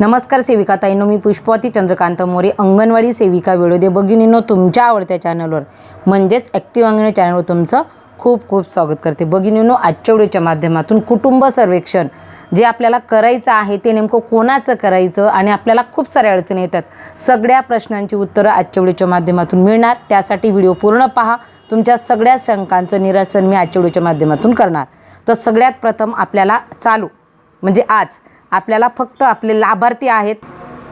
नमस्कार सेविका ताईनो मी पुष्पवती चंद्रकांत मोरे अंगणवाडी सेविका वेळोदे बगिनीनो तुमच्या आवडत्या चॅनलवर म्हणजेच ॲक्टिव्ह अंगणवाडी चॅनलवर तुमचं खूप खूप स्वागत करते. बगिनीनो आजच्या व्हिडिओच्या माध्यमातून कुटुंब सर्वेक्षण जे आपल्याला करायचं आहे ते नेमकं कोणाचं करायचं आणि आपल्याला खूप साऱ्या अडचणी येतात सगळ्या प्रश्नांची उत्तरं आजच्या व्हिडिओच्या माध्यमातून मिळणार. त्यासाठी व्हिडिओ पूर्ण पहा. तुमच्या सगळ्या शंकांचं निरसन मी आजच्या व्हिडिओच्या माध्यमातून करणार. तर सगळ्यात प्रथम आपल्याला चालू म्हणजे आज आपल्याला फक्त आपले लाभार्थी आहेत.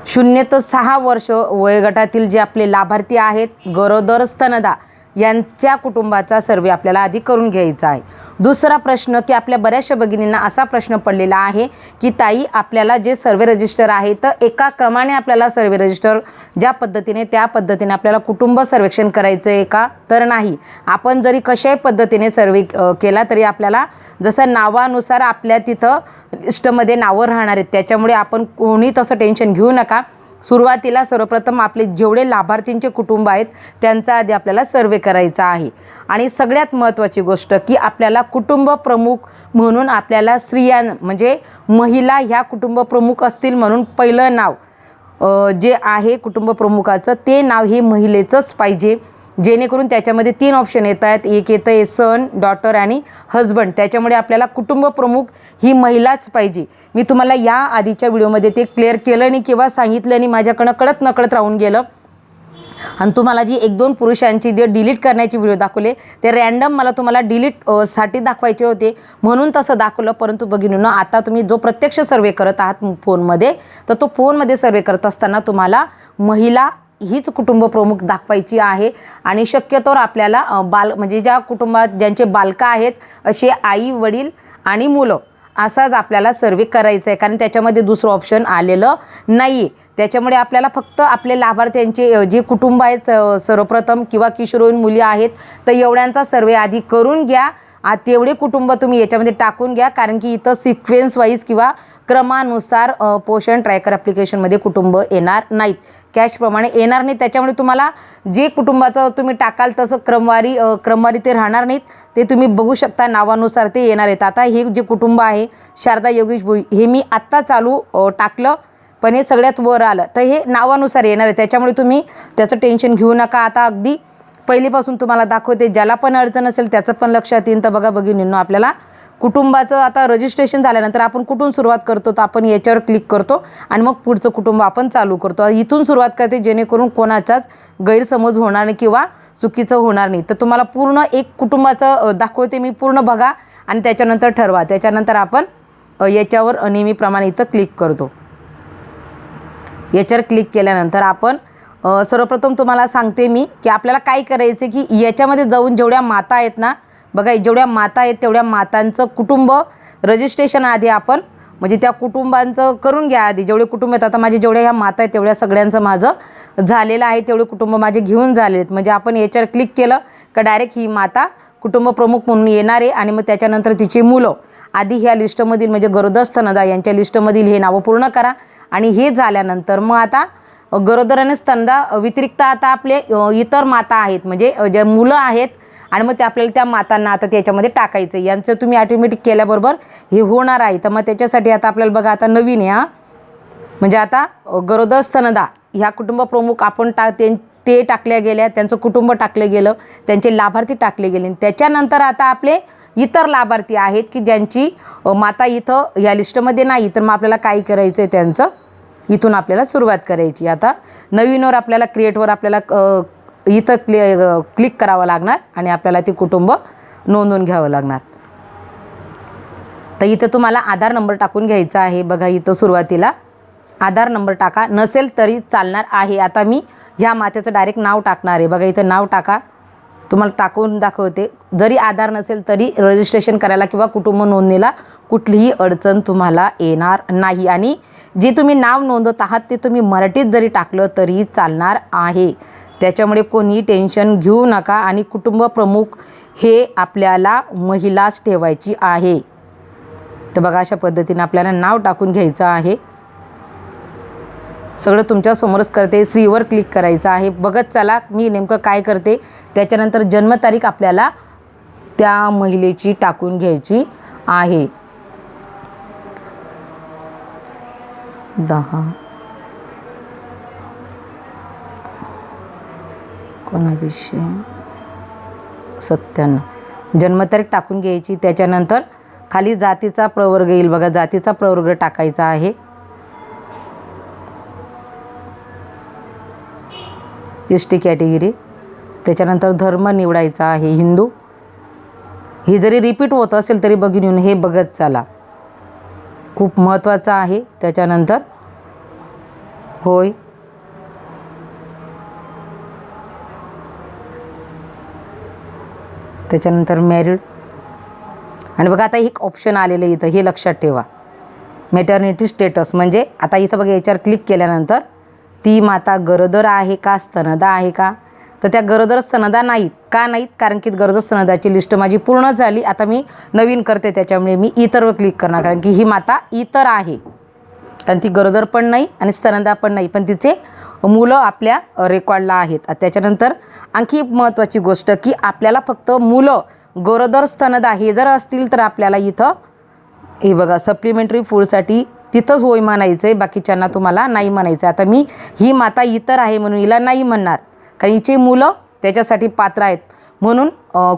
शून्य तर सहा वर्ष वयोगटातील जे आपले लाभार्थी आहेत गरोदर स्तनदा यांच्या कुटुंबाचा सर्वे आपल्याला आधी करून घ्यायचा आहे. दुसरा प्रश्न की आपल्या बऱ्याचशा भगिनींना असा प्रश्न पडलेला आहे की ताई आपल्याला जे सर्वे रजिस्टर आहे तर एका क्रमाने आपल्याला सर्वे रजिस्टर ज्या पद्धतीने त्या पद्धतीने आपल्याला कुटुंब सर्वेक्षण करायचं आहे का? तर नाही. आपण जरी कशाही पद्धतीने सर्वे केला तरी आपल्याला जसं नावानुसार आपल्या तिथं लिस्टमध्ये नावं राहणार आहेत त्याच्यामुळे आपण कोणी तसं टेन्शन घेऊ नका. सुरुवातीला सर्वप्रथम आपले जेवढे लाभार्थींचे कुटुंब आहेत त्यांचा आधी आपल्याला सर्वे करायचा आहे. आणि सगळ्यात महत्त्वाची गोष्ट की आपल्याला कुटुंब प्रमुख म्हणून आपल्याला स्त्रियां म्हणजे महिला ह्या कुटुंब प्रमुख असतील म्हणून पहिलं नाव जे आहे कुटुंब प्रमुखाचं ते नाव हे महिलेचंच पाहिजे. जेणेकरून त्याच्यामध्ये तीन ऑप्शन येत आहेत. एक येतं आहे सन डॉटर आणि हजबंड त्याच्यामुळे आपल्याला कुटुंब प्रमुख ही महिलाच पाहिजे. मी तुम्हाला या आधीच्या व्हिडिओमध्ये ते क्लिअर केलं आणि किंवा सांगितलं आणि माझ्याकडं कळत नकळत राहून गेलं. आणि तुम्हाला जी एक दोन पुरुषांची जे डिलीट करण्याचे व्हिडिओ दाखवले ते रॅन्डम मला तुम्हाला डिलीटसाठी दाखवायचे होते. म्हणून तसं दाखवलं. परंतु बघिनीनं आता तुम्ही जो प्रत्यक्ष सर्वे करत आहात फोनमध्ये तर तो फोनमध्ये सर्वे करत असताना तुम्हाला महिला हीच कुटुंब प्रमुख दाखवायची आहे. आणि शक्यतोवर आपल्याला बाल म्हणजे ज्या कुटुंबात ज्यांचे बालकं आहेत असे आई वडील आणि मुलं असाच आपल्याला सर्वे करायचं आहे कारण त्याच्यामध्ये दुसरं ऑप्शन आलेलं नाही आहे त्याच्यामुळे आपल्याला फक्त आपले लाभार्थ्यांचे जे कुटुंब आहेत स- सर्वप्रथम किंवा किशोरवयीन मुली आहेत तर एवढ्यांचा सर्वे आधी करून घ्या. आ तेवढे कुटुंब तुम्ही याच्यामध्ये टाकून घ्या कारण की इथं सिक्वेन्स वाईज किंवा क्रमानुसार पोषण ट्रॅकर ॲप्लिकेशनमध्ये कुटुंब येणार नाहीत. कॅशप्रमाणे येणार नाही त्याच्यामुळे तुम्हाला जे कुटुंबाचं तुम्ही टाकाल तसं क्रमवारी क्रमवारी ते राहणार नाहीत. ते तुम्ही बघू शकता नावानुसार ते येणार आहेत. आता हे जे कुटुंब आहे शारदा योगेश भोई हे मी आत्ता चालू टाकलं पण हे सगळ्यात वर आलं. तर हे नावानुसार येणार आहे. त्याच्यामुळे तुम्ही त्याचं टेन्शन घेऊ नका. आता अगदी पहिलीपासून तुम्हाला दाखवते ज्याला पण अडचण असेल त्याचं पण लक्षात येईल तर बघा बघिनींनो आपल्याला कुटुंबाचं आता रजिस्ट्रेशन झाल्यानंतर आपण कुठून सुरुवात करतो? तर आपण याच्यावर क्लिक करतो आणि मग पुढचं कुटुंब आपण चालू करतो. इथून सुरुवात करते जेणेकरून कोणाचाच गैरसमज होणार नाही किंवा चुकीचं होणार नाही. तर तुम्हाला पूर्ण एक कुटुंबाचं दाखवते मी पूर्ण बघा आणि त्याच्यानंतर ठरवा. त्याच्यानंतर आपण याच्यावर नेहमीप्रमाणे इथं क्लिक करतो. याच्यावर क्लिक केल्यानंतर आपण सर्वप्रथम तुम्हाला सांगते मी की आपल्याला काय करायचं की याच्यामध्ये जाऊन जेवढ्या माता आहेत ना बघा जेवढ्या माता आहेत तेवढ्या मातांचं कुटुंब रजिस्ट्रेशन आधी आपण म्हणजे त्या कुटुंबांचं करून घ्या आधी. जेवढे कुटुंब आहेत आता माझे जेवढ्या ह्या माता आहेत तेवढ्या सगळ्यांचं माझं झालेलं आहे तेवढे कुटुंब माझे घेऊन झाले आहेत. म्हणजे आपण याच्यावर क्लिक केलं का डायरेक्ट ही माता कुटुंब प्रमुख म्हणून येणार आहे आणि मग त्याच्यानंतर तिची मुलं. आधी ह्या लिस्टमधील म्हणजे गरोदर स्तनदा यांच्या लिस्टमधील हे नावं पूर्ण करा आणि हे झाल्यानंतर मग आता गरोदर आणि स्तनदा व्यतिरिक्त आता आपले इतर माता आहेत. म्हणजे जे ज्या मुलं आहेत आणि मग ते आपल्याला त्या मातांना आता त्याच्यामध्ये टाकायचं. यांचं तुम्ही ॲटोमॅटिक केल्याबरोबर हे होणार आहे. तर मग त्याच्यासाठी आता आपल्याला बघा आता नवीन आहे हा. म्हणजे आता गरोदर स्तनदा ह्या कुटुंब प्रमुख आपण टा ते ते टाकल्या गेल्या त्यांचं कुटुंब टाकलं गेलं त्यांचे लाभार्थी टाकले गेले. त्याच्यानंतर आता आपले इतर लाभार्थी आहेत की ज्यांची माता इथं या लिस्टमध्ये नाही. तर मग आपल्याला काय करायचं आहे त्यांचं? इथून आपल्याला सुरुवात करायची. आता नवीनवर आपल्याला क्रिएटवर आपल्याला इथं क्लि क्लिक करावं लागणार आणि आपल्याला ते कुटुंब नोंदवून घ्यावं लागणार. तर इथं तुम्हाला आधार नंबर टाकून घ्यायचा आहे. बघा इथं सुरुवातीला आधार नंबर टाका. नसेल तरी चालणार आहे. आता मी ह्या मातेचं डायरेक्ट नाव टाकणार आहे. बघा इथं नाव टाका. तुम्हाला टाकून दाखवते. जरी आधार नसेल तरी रजिस्ट्रेशन करायला किंवा कुटुंब नोंदणीला कुठलीही अडचण तुम्हाला येणार नाही. आणि जे तुम्ही नाव नोंदवत आहात ते तुम्ही मराठीत जरी टाकलं तरी चालणार आहे. त्याच्यामुळे कोणी टेन्शन घेऊ नका आणि कुटुंब प्रमुख हे आपल्याला महिलाच ठेवायची आहे. तर बघा अशा पद्धतीने आपल्याला नाव टाकून घ्यायचं आहे. सगळं तुमच्यासमोरच करते. श्रीवर क्लिक करायचं आहे. बघत चला मी नेमकं काय करते. त्याच्यानंतर जन्मतारीख आपल्याला त्या महिलेची टाकून घ्यायची आहे. दहा एकोणावीसशे सत्त्याण्णव. जन्मतारीख टाकून घ्यायची. त्याच्यानंतर खाली जातीचा प्रवर्ग येईल बघा. जातीचा प्रवर्ग टाकायचा आहे. S T category. त्याच्यानंतर धर्म निवडायचा आहे हिंदू. ही जरी रिपीट होत असेल तरी बघून येऊन हे बघत चला. खूप महत्त्वाचं आहे. त्याच्यानंतर होय. त्याच्यानंतर मॅरिड आणि बघा आता एक ऑप्शन आलेलं आहे इथं. हे लक्षात ठेवा. मेटर्निटी स्टेटस म्हणजे आता इथं बघा याच्यावर क्लिक केल्यानंतर ती माता गरोदर आहे का स्तनदा आहे का? तर त्या गरोदर स्तनदा नाहीत का नाहीत? कारण की गरोदर स्तनदाची लिस्ट माझी पूर्ण झाली. आता मी नवीन करते त्याच्यामुळे मी इतरवर क्लिक करणार. कारण की ही माता इतर आहे. कारण ती गरोदर पण नाही आणि स्तनदा पण नाही. पण तिचे मुलं आपल्या रेकॉर्डला आहेत. त्याच्यानंतर आणखी एक महत्त्वाची गोष्ट की आपल्याला फक्त मुलं गरोदर स्तनदा हे जर असतील तर आपल्याला इथं हे बघा सप्लिमेंटरी फूडसाठी तिथंच होय म्हणायचं आहे बाकीच्यांना तुम्हाला नाही म्हणायचं आहे आता मी ही माता इतर आहे म्हणून हिला नाही म्हणणार. कारण हिचे मुलं त्याच्यासाठी पात्र आहेत. म्हणून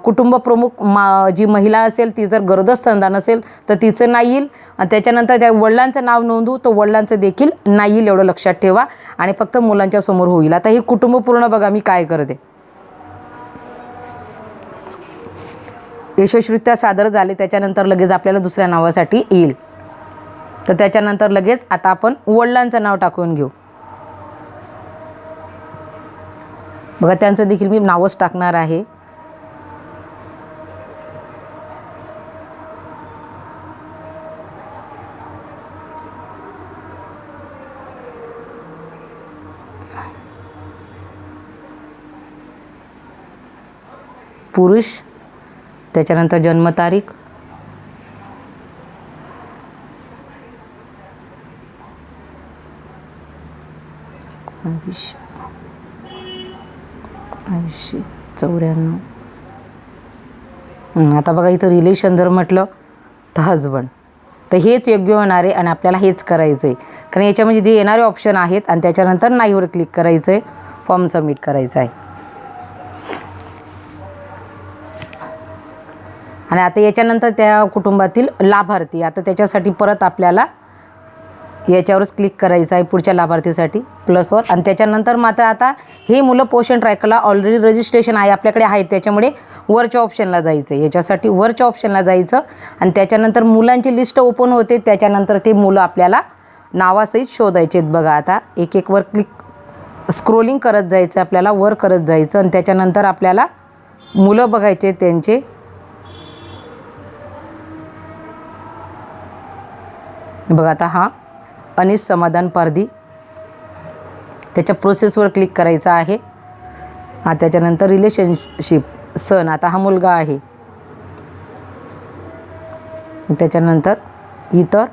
कुटुंब प्रमुख मा जी महिला असेल ती जर गरोदर स्तनदा नसेल तर तिचं नाही येईल. आणि त्याच्यानंतर त्या वडिलांचं नाव नोंदवू तर वडिलांचं देखील नाही येईल एवढं लक्षात ठेवा. आणि फक्त मुलांच्या समोर होईल. आता हे कुटुंब पूर्ण बघा मी काय करते. यशस्वीरित्या सादर झाले त्याच्यानंतर लगेच आपल्याला दुसऱ्या नावासाठी येईल. तर त्याच्यानंतर लगेच आता आपण वडिलांचं नाव टाकून घेऊ. बघा त्यांचं देखील मी नावच टाकणार आहे. पुरुष त्याच्यानंतर जन्मतारीख. एकोणावीसशे एकोणावीसशे चौऱ्याण्णव आता बघा इथं रिलेशन जर म्हटलं तर हजबंड तर हेच योग्य होणार आहे आणि आपल्याला हेच करायचं आहे कारण याच्यामध्ये म्हणजे जे येणारे ऑप्शन आहेत आणि त्याच्यानंतर नाहीवर क्लिक करायचं आहे फॉर्म सबमिट करायचा आहे. आणि आता याच्यानंतर त्या कुटुंबातील लाभार्थी आता त्याच्यासाठी परत आपल्याला याच्यावरच क्लिक करायचं आहे पुढच्या लाभार्थीसाठी प्लसवर आणि त्याच्यानंतर मात्र आता हे मुलं पोषण ट्रॅकला ऑलरेडी रजिस्ट्रेशन आहे आपल्याकडे आहे. त्याच्यामुळे वरच्या ऑप्शनला जायचं आहे याच्यासाठी वरच्या ऑप्शनला जायचं. आणि त्याच्यानंतर मुलांची लिस्ट ओपन होते. त्याच्यानंतर ते मुलं आपल्याला नावासहित शोधायचे आहेत बघा आता. एक एक वर क्लिक स्क्रोलिंग करत जायचं आपल्याला वर करत जायचं. आणि त्याच्यानंतर आपल्याला मुलं बघायचे त्यांचे. बघा आता हा. अनिश समाधान पारधी. त्याच्या प्रोसेसवर क्लिक करायचा आहे. हा त्याच्यानंतर रिलेशनशिप सण आता हा मुलगा आहे. त्याच्यानंतर इतर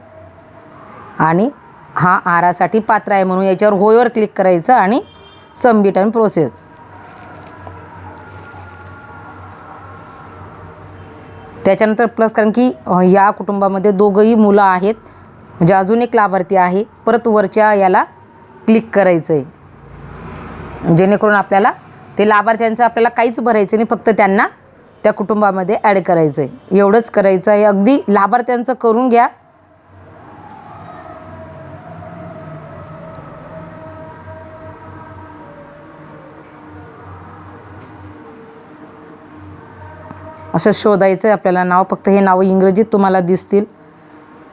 आणि हा आरासाठी पात्र आहे म्हणून याच्यावर होयवर क्लिक करायचं आणि सबमिट अँड प्रोसेस त्याच्यानंतर प्लस कारण की या कुटुंबामध्ये दोघंही मुलं आहेत. म्हणजे अजून एक लाभार्थी आहे. परत वरच्या याला क्लिक करायचं आहे जेणेकरून आपल्याला ते लाभार्थ्यांचं आपल्याला काहीच भरायचं नाही फक्त त्यांना त्या कुटुंबामध्ये ॲड करायचं आहे एवढंच करायचं आहे. अगदी लाभार्थ्यांचं करून घ्या. असं शोधायचं आहे आपल्याला नाव. फक्त हे नावं इंग्रजीत तुम्हाला दिसतील.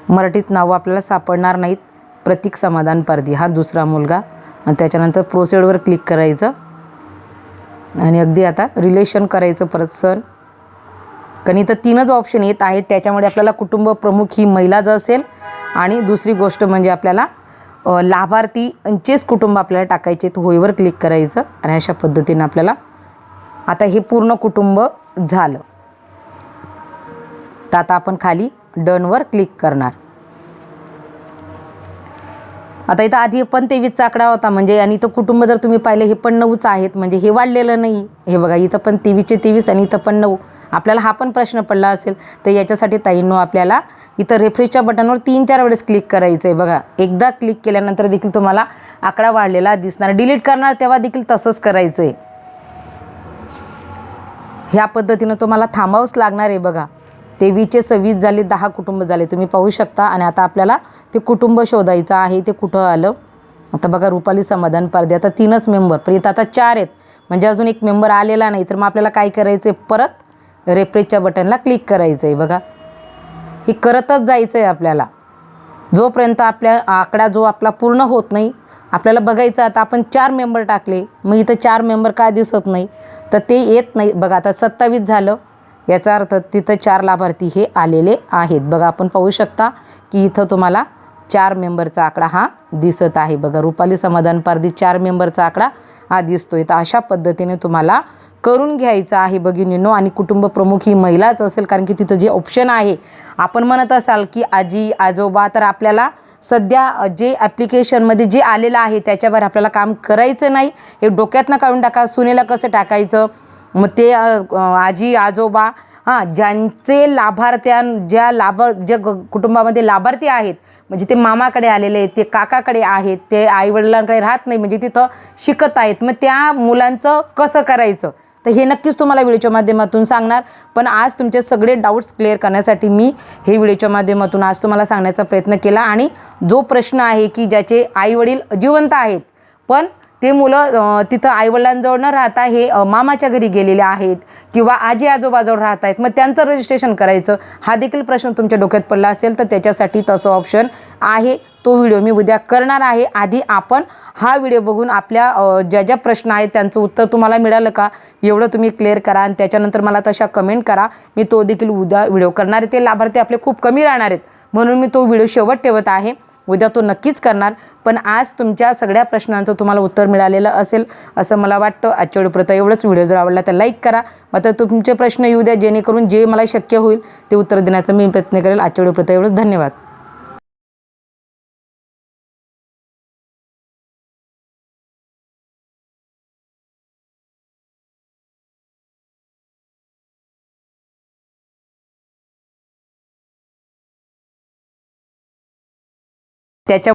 मराठीत नावं आपल्याला सापडणार नाहीत. प्रतीक समाधान पारधी हा दुसरा मुलगा. आणि त्याच्यानंतर प्रोसेडवर क्लिक करायचं. आणि अगदी आता रिलेशन करायचं परत सण कारण इथं तीनच ऑप्शन येत आहेत. त्याच्यामुळे आपल्याला कुटुंब प्रमुख ही महिलाच असेल आणि दुसरी गोष्ट म्हणजे आपल्याला अ, लाभार्थींचेच कुटुंब आपल्याला टाकायचे होईवर क्लिक करायचं. आणि अशा पद्धतीनं आपल्याला आता हे पूर्ण कुटुंब झालं. तर आता आपण खाली डनवर क्लिक करणार. आता इथं आधी पण तेवीसचा आकडा होता म्हणजे आणि इथं कुटुंब जर तुम्ही पाहिले हे पण नऊच आहेत. म्हणजे हे वाढलेलं नाही. हे बघा इथं पण तेवीसचे तेवीस आणि इथं पण नऊ. आपल्याला हा पण प्रश्न पडला असेल तर याच्यासाठी ताईंनो आपल्याला इथं रेफ्रेशच्या बटनवर तीन चार वेळेस क्लिक करायचं आहे बघा एकदा क्लिक केल्यानंतर देखील तुम्हाला आकडा वाढलेला दिसणार. डिलीट करणार तेव्हा देखील तसंच करायचं आहे ह्या पद्धतीनं तुम्हाला थांबावंच लागणार आहे बघा. तेवीचे सव्वीस झाले दहा कुटुंब झाले. तुम्ही पाहू शकता. आणि आता आपल्याला ते कुटुंब शोधायचं आहे ते कुठं आलं? आता बघा रुपाली समाधान पारदे आता तीनच मेंबर पण इथं आता चार आहेत. म्हणजे अजून एक मेंबर आलेला नाही. तर मग आपल्याला काय करायचं आहे परत रेफ्रेशच्या बटनला क्लिक करायचं आहे बघा. हे करतच जायचं आहे आपल्याला. जोपर्यंत आपल्या आकडा जो आपला पूर्ण होत नाही आपल्याला बघायचं आता आपण चार मेंबर टाकले. मग इथं चार मेंबर का दिसत नाही? तर ते येत नाही. बघा आता सत्तावीस झालं. याचा अर्थ तिथं चार लाभार्थी हे आलेले आहेत. बघा आपण पाहू शकता की इथं तुम्हाला चार मेंबरचा आकडा हा दिसत आहे. बघा रुपाली समाधान पारधी चार मेंबरचा आकडा हा दिसतोय. तर अशा पद्धतीने तुम्हाला करून घ्यायचं आहे भगिनींनो. आणि कुटुंब प्रमुख ही महिलाच असेल कारण की तिथं जे ऑप्शन आहे आपण म्हणत असाल की आजी आजोबा तर आपल्याला सध्या जे ॲप्लिकेशनमध्ये जे आलेलं आहे त्याच्यावर आपल्याला काम करायचं नाही. हे डोक्यातनं काढून टाका. सुनेला कसं टाकायचं? मग ते आजी आजोबा हां ज्यांचे लाभार्थ्यां ज्या लाभ ज्या ग- कुटुंबामध्ये लाभार्थी आहेत म्हणजे ते मामाकडे आलेले आहेत ते काकाकडे आहेत ते आईवडिलांकडे राहत नाही म्हणजे तिथं शिकत आहेत मग त्या मुलांचं कसं करायचं? तर हे नक्कीच तुम्हाला व्हिडिओच्या माध्यमातून सांगणार. पण आज तुमचे सगळे डाऊट्स क्लिअर करण्यासाठी मी हे व्हिडिओच्या माध्यमातून आज तुम्हाला सांगण्याचा प्रयत्न केला. आणि जो प्रश्न आहे की ज्याचे आईवडील जिवंत आहेत पण ते मुलं तिथं आईवडिलांजवळ न राहता हे मामाच्या घरी गेलेले आहेत किंवा आजी आजोबाजवळ राहत आहेत मग त्यांचं रजिस्ट्रेशन करायचं हा देखील प्रश्न तुमच्या डोक्यात पडला असेल तर त्याच्यासाठी तसं ऑप्शन आहे. तो व्हिडिओ मी उद्या करणार आहे. आधी आपण हा व्हिडिओ बघून आपल्या ज्या ज्या प्रश्न आहेत त्यांचं उत्तर तुम्हाला मिळालं का एवढं तुम्ही क्लिअर करा आणि त्याच्यानंतर मला तशा कमेंट करा. मी तो देखील उद्या व्हिडिओ करणार आहे. ते लाभार्थी आपले खूप कमी राहणार आहेत म्हणून मी तो व्हिडिओ शेवट ठेवत आहे. उद्या तो नक्कीच करणार. पण आज तुमच्या सगळ्या प्रश्नांचं तुम्हाला उत्तर मिळालेलं असेल असं मला वाटतं. आजच्या व्हिडिओपर्यंत एवढंच. व्हिडिओ जर आवडला तर लाईक करा. मात्र तुमचे प्रश्न येऊ द्या जेणेकरून जे मला शक्य होईल ते उत्तर देण्याचा मी प्रयत्न करेल. आजच्या व्हिडिओपर्यंत एवढंच. धन्यवाद. त्याच्या